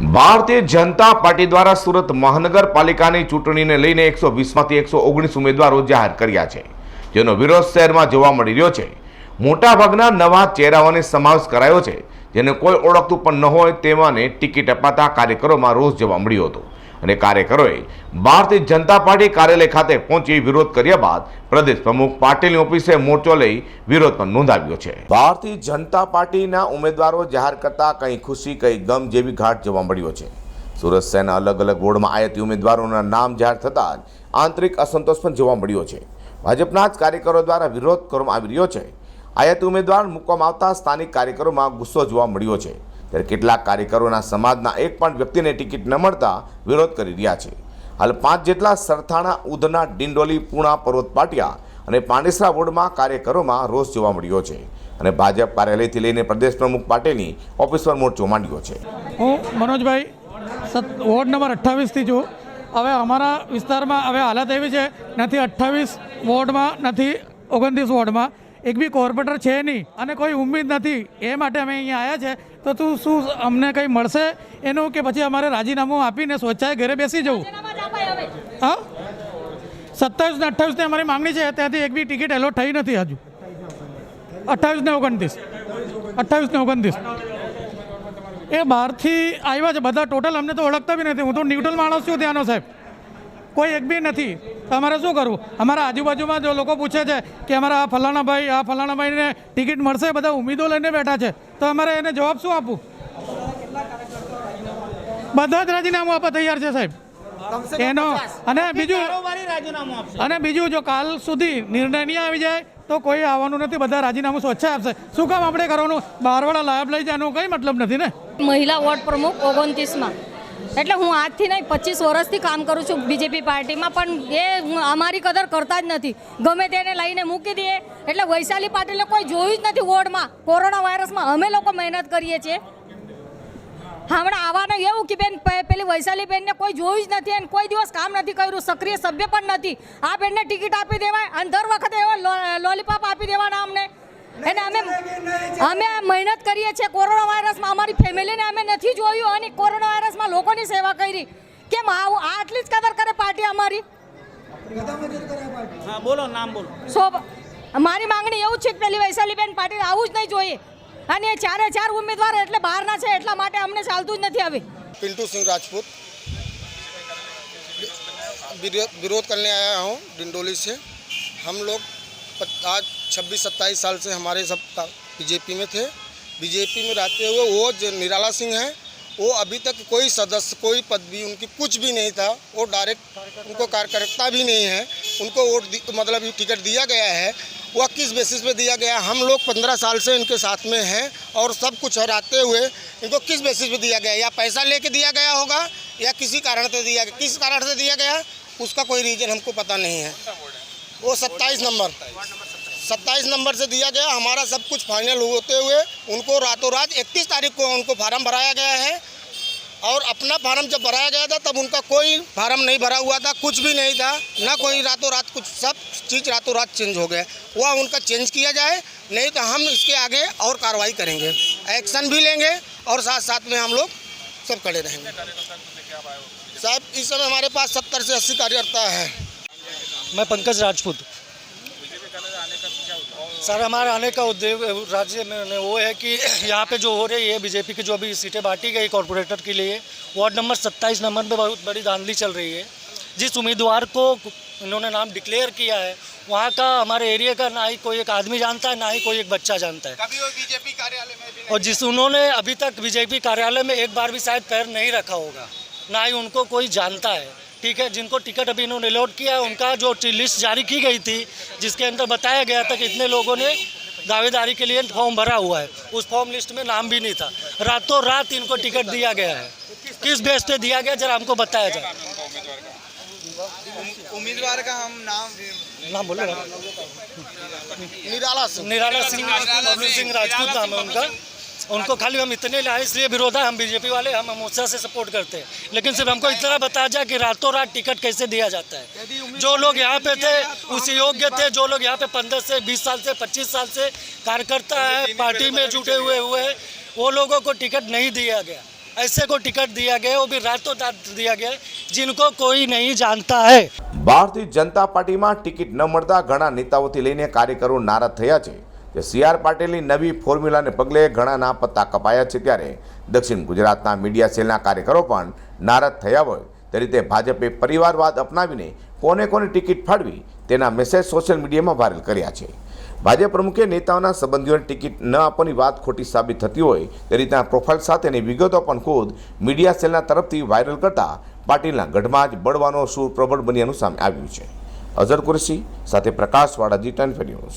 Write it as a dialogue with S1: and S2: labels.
S1: Bharatiya Janata party દ્વારા સુરત મહાનગરપાલિકાની ચૂંટણીને લઈને એકસો વીસમાંથી એકસો ઓગણીસ ઉમેદવારો જાહેર કર્યા છે, જેનો વિરોધ શહેરમાં જોવા મળી રહ્યો છે. મોટાભાગના નવા ચહેરાઓને સમાવેશ કરાયો છે, જેને કોઈ ઓળખતું પણ ન હોય તેવાને ટિકિટ અપાતા કાર્યકરોમાં રોષ જોવા મળ્યો હતો. અને કાર્યકરોએ ભારતીય જનતા પાર્ટી કાર્યાલય ખાતે પહોંચી વિરોધ કર્યા બાદ પ્રદેશ પ્રમુખ પાટીલની ઓફિસે મોરચો લઈ વિરોધ પણ નોંધાવ્યો છે. ભારતીય જનતા પાર્ટીના ઉમેદવારો જાહેર કરતા કંઈ ખુશી, કંઈ ગમ જેવી ઘાટ જોવા મળ્યો છે. સુરત શહેરના અલગ અલગ વોર્ડમાં આયાતી ઉમેદવારોના નામ જાહેર થતાં આંતરિક અસંતોષ પણ જોવા મળ્યો છે. ભાજપના જ કાર્યકરો દ્વારા વિરોધ કરવામાં આવી રહ્યો છે. આયાતી ઉમેદવાર મૂકવામાં આવતા સ્થાનિક કાર્યકરોમાં ગુસ્સો જોવા મળ્યો છે. ત્યારે કેટલાક કાર્યકરોના સમાજના એક પણ વ્યક્તિને ટિકિટ ન મળતા વિરોધ કરી રહ્યા છે. હાલ પાંચ જેટલા સરથાણા, ઉધના, ડિંડોલી, પૂણા, પર્વત પાટિયા અને પાંડેસરા વોર્ડમાં કાર્યકરોમાં રોષ જોવા મળ્યો છે અને ભાજપ કાર્યાલયથી લઈને પ્રદેશ પ્રમુખ પાટેલની ઓફિસ પર મોરચો માંડ્યો છે.
S2: હું મનોજભાઈ વોર્ડ નંબર અઠ્ઠાવીસથી છું. હવે અમારા વિસ્તારમાં હવે હાલત એવી છે, નથી અઠ્ઠાવીસ વોર્ડમાં, નથી ઓગણત્રીસ વોર્ડમાં. એક બી કોર્પોરેટર છે નહીં અને કોઈ ઉમ્મીદ નથી. એ માટે અમે અહીંયા આવ્યા છે. તો તું શું અમને કંઈ મળશે? એનું કે પછી અમારે રાજીનામું આપીને સ્વચ્છાએ ઘરે બેસી જવું? હા? સત્તાવીસ ને અઠ્ઠાવીસની અમારી માંગણી છે, ત્યાંથી એક બી ટિકિટ એલોટ થઈ નથી હજુ. અઠ્ઠાવીસ ને ઓગણત્રીસ. અઠ્ઠાવીસ ને ઓગણત્રીસ. એ બહારથી આવ્યા છે બધા. ટોટલ અમને તો ઓળખતા બી નથી. હું તો ન્યુટ્રલ માણસ છું ત્યાંનો સાહેબ. કોઈ એક બી નથી. તો અમારે શું કરવું? અમારા આજુબાજુમાં જો લોકો પૂછે છે કે અમારા આ ફલાણા ભાઈ આ ફલાણા ભાઈને ટિકિટ મળશે? બધા ઉમેદો લઈને બેઠા છે. તો અમારે એને જવાબ શું આપવું? બધા જ રાજીનામું આપવા તૈયાર છે સાહેબ. એનો અને બીજું અને બીજું જો કાલ સુધી નિર્ણય નહીં આવી જાય તો કોઈ આવવાનું નથી. બધા રાજીનામું સ્વચ્છ આપશે. શું કામ આપણે કરવાનું? બહારવાળા લાભ લઈ જાય એનો કંઈ મતલબ નથી ને?
S3: મહિલા વોર્ડ પ્રમુખ ઓગણત્રીસમાં. એટલે હું આજથી નહીં, પચીસ વર્ષથી કામ કરું છું બીજેપી પાર્ટીમાં, પણ એ અમારી કદર કરતા જ નથી. ગમે તેને લઈને મૂકી દઈએ. એટલે વૈશાલી પાટીલે કોઈ જોયું જ નથી વોર્ડમાં. કોરોના વાયરસમાં અમે લોકો મહેનત કરીએ છીએ. હમણાં આવવાનું એવું કે બેન પેલી વૈશાલી બેનને કોઈ જોયું જ નથી અને કોઈ દિવસ કામ નથી કર્યું, સક્રિય સભ્ય પણ નથી. આ બેનને ટિકિટ આપી દેવાય અને દર વખતે એવા લોલીપોપ આપી દેવાના અમને. એને અમે અમે આ મહેનત કરીએ છીએ કોરોના વાયરસમાં અમારી ફેમિલીને અમે નથી જોયું અને કોરોના વાયરસમાં લોકોની સેવા કરી કેમ આવું આ આટલી જ કદર કરે પાર્ટી અમારી
S4: હા બોલો નામ બોલો
S3: સો મારી માંગણી એવું છે કે પેલી વૈશાલીબેન પાટીલ આવું જ નહીં જોઈએ અને એ ચારે ચાર ઉમેદવાર એટલે બહારના છે એટલા માટે અમને ચાલતું જ નથી હવે
S5: पिंटू सिंह राजपूत विरो- विरोध करने आया हूँ डिंडोली से हम लोग पच- आज 26 सत्ताईस साल से हमारे सब बीजेपी में थे। बीजेपी में रहते हुए वो जो निराला सिंह हैं, वो अभी तक कोई सदस्य, कोई पद भी, उनकी कुछ भी नहीं था। वो डायरेक्ट उनको कार्यकर्ता भी नहीं है। उनको वोट मतलब टिकट दिया गया है। वह किस बेसिस पे दिया गया? हम लोग पंद्रह साल से इनके साथ में हैं और सब कुछ हराते हुए इनको किस बेसिस पे दिया गया? या पैसा लेके दिया गया होगा या किसी कारण से दिया गया? किस कारण से दिया गया? उसका कोई रीजन हमको पता नहीं है। वो सत्ताईस नंबर। सत्ताईस नंबर से दिया गया हमारा सब कुछ फाइनल होते हुए उनको रातों रात इकतीस तारीख को उनको फार्म भराया गया है। और अपना फार्म जब भराया गया था तब उनका कोई फार्म नहीं भरा हुआ था कुछ भी नहीं था। ना कोई रातों रात कुछ सब चीज़ रातों रात चेंज हो गया। वह उनका चेंज किया जाए नहीं तो हम इसके आगे और कार्रवाई करेंगे। एक्शन भी लेंगे और साथ साथ में हम लोग सब खड़े रहेंगे। साहब इस समय हमारे पास सत्तर से अस्सी कार्यकर्ता है।
S6: मैं पंकज राजपूत। सर हमारा आने का उद्देश्य राज्य में वो है कि यहाँ पे जो हो रही है बीजेपी की जो अभी सीटें बांटी गई कॉरपोरेटर के लिए वार्ड नंबर 27 नंबर पे बहुत बड़ी धांधली चल रही है। जिस उम्मीदवार को इन्होंने नाम डिक्लेयर किया है वहाँ का हमारे एरिया का ना ही कोई एक आदमी जानता है ना ही कोई एक बच्चा जानता है।
S5: कभी वो बीजेपी कार्यालय में भी
S6: और जिस उन्होंने अभी तक बीजेपी कार्यालय में एक बार भी शायद पैर नहीं रखा होगा ना ही उनको कोई जानता है। ठीक है जिनको टिकट अभी इन्होंने अलॉट किया है उनका जो लिस्ट जारी की गई थी जिसके अंदर बताया गया था कि इतने लोगों ने दावेदारी के लिए फॉर्म भरा हुआ है उस फॉर्म लिस्ट में नाम भी नहीं था। रातों रात इनको टिकट दिया गया है। किस बेस पे दिया गया जरा हमको बताया जाए।
S7: उम्मीदवार का हम नाम
S6: नाम बोलो।
S5: निराला सिंह।
S6: निराला सिंह राजपूत नाम है उनका। उनको खाली हम इतने लाए इसलिए विरोध है हम बीजेपी वाले हम मोर्चा से सपोर्ट करते हैं लेकिन सिर्फ हमको इतना बताया जाए कि रातों रात टिकट कैसे दिया जाता है जो लोग यहाँ पे थे उस योग्य थे जो लोग यहाँ पे पंद्रह से बीस साल से पच्चीस साल से कार्यकर्ता है पार्टी में जुटे हुए हुए हैं वो लोगों को टिकट नहीं दिया गया ऐसे को टिकट दिया गया है, वो भी रातों रात दिया गया है, जिनको कोई नहीं जानता है
S1: ભારતીય જનતા પાર્ટીમાં ટિકિટ ન મળતા ઘણા નેતાઓથી લઈને કાર્યકરો નારાજ થયા છે કે સી આર પાટીલની નવી ફોર્મ્યુલાને પગલે ઘણા ના પત્તા કપાયા છે ત્યારે દક્ષિણ ગુજરાતના મીડિયા સેલના કાર્યકરો પણ નારાજ થયા હોય. તે રીતે ભાજપે પરિવારવાદ અપનાવીને કોને કોને ટિકિટ ફાળવી તેના મેસેજ સોશિયલ મીડિયામાં વાયરલ કર્યા છે. ભાજપ પ્રમુખે નેતાઓના સંબંધીઓને ટિકિટ ન આપવાની વાત ખોટી સાબિત થતી હોય તે રીતના પ્રોફાઇલ સાથેની વિગતો પણ ખુદ મીડિયા સેલના તરફથી વાયરલ કરતા પાટીલના ગઢમાં જ બળવાનો સૂર પ્રબળ બન્યાનું સામે આવ્યું છે. અઝર કુરશી સાથે પ્રકાશવાળા જી ટેન ન્યૂઝ.